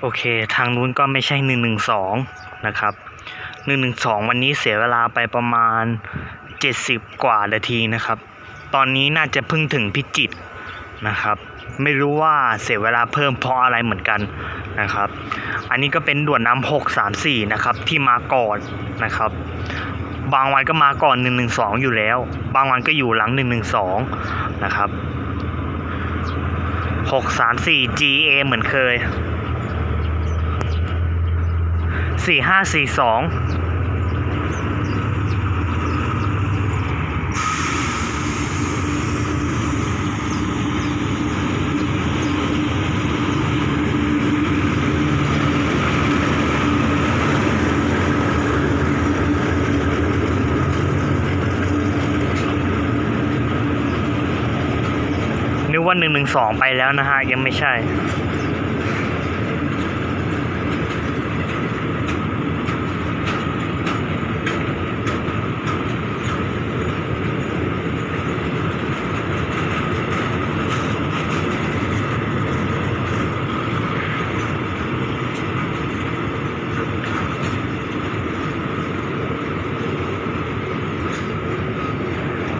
โอเค ทางนู้นก็ไม่ใช่หนึ่งหนึ่งสองนะครับหนึ่งหนึ่งสองวันนี้เสียเวลาไปประมาณเจ็ดสิบกว่านาทีนะครับ ตอนนี้น่าจะเพิ่งถึงพิจิตรนะครับ ไม่รู้ว่าเสียเวลาเพิ่มเพราะอะไรเหมือนกันนะครับ อันนี้ก็เป็นด่วนน้ำหกสามสี่นะครับ ที่มาก่อนนะครับ บางวันก็มาก่อนหนึ่งหนึ่งสอยู่แล้ว บางวันก็อยู่หลังหนึ่งหนึ่งสองนะครับหกสามสี่ GA เหมือนเคย สี่ห้าสี่สองนึกว่าหนึ่งหนึ่งสองไปแล้วนะฮะ ยังไม่ใช่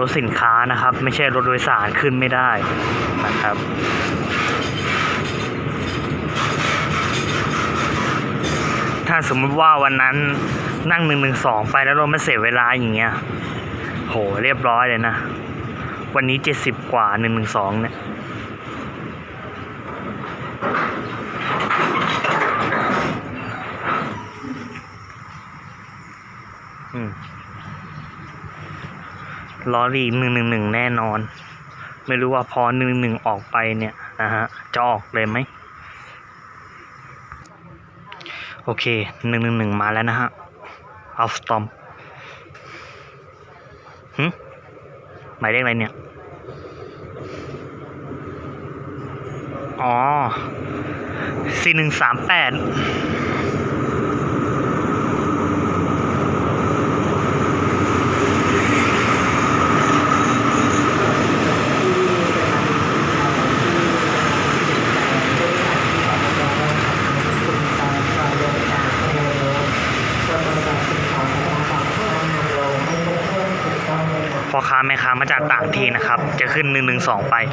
ถสินค้านะครับ ไม่ใช่รถโดยสารขึ้นไม่ได้นะครับถ้าสมมติว่าวันนั้นนั่งหนึ่งหนึ่งสองไปแล้วเราไม่เสียเวลาอย่างเงี้ย โหเรียบร้อยเลยนะ วันนี้เจ็ดสิบกว่าหนึ่งหนึ่งสองเนี่ยอืม ลอรี่หนึ่งหนึ่งหนึ่งแน่นอน ไม่รู้ว่าพอหนึ่งหนึ่งออกไปเนี่ยนะฮะจะออกเลยไหมโอเคหนึ่งหนึ่งหนึ่งมาแล้วนะฮะเอาสตอมหึหมายเลขอะไรเนี่ย อ๋อสี่หนึ่งสามแปด พ่อค้าแม่ค้ามาจากต่างที่นะครับ จะขึ้นหนึ่งหนึ่งสองไปท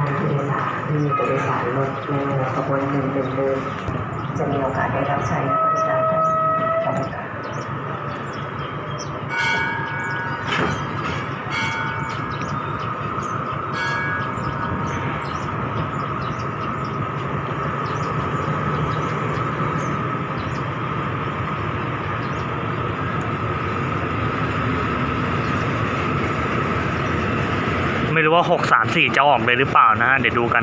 างผู้โดยสารที่ผู้โดยสารรถเมล์ขบวนหนึ่งหนึ่งหนึ่งจะมีโอกาสได้รับใช้บริการท่าน ไม่รู้ว่า 6 3 4 จะออกเลยหรือเปล่านะฮะ เดี๋ยวดูกัน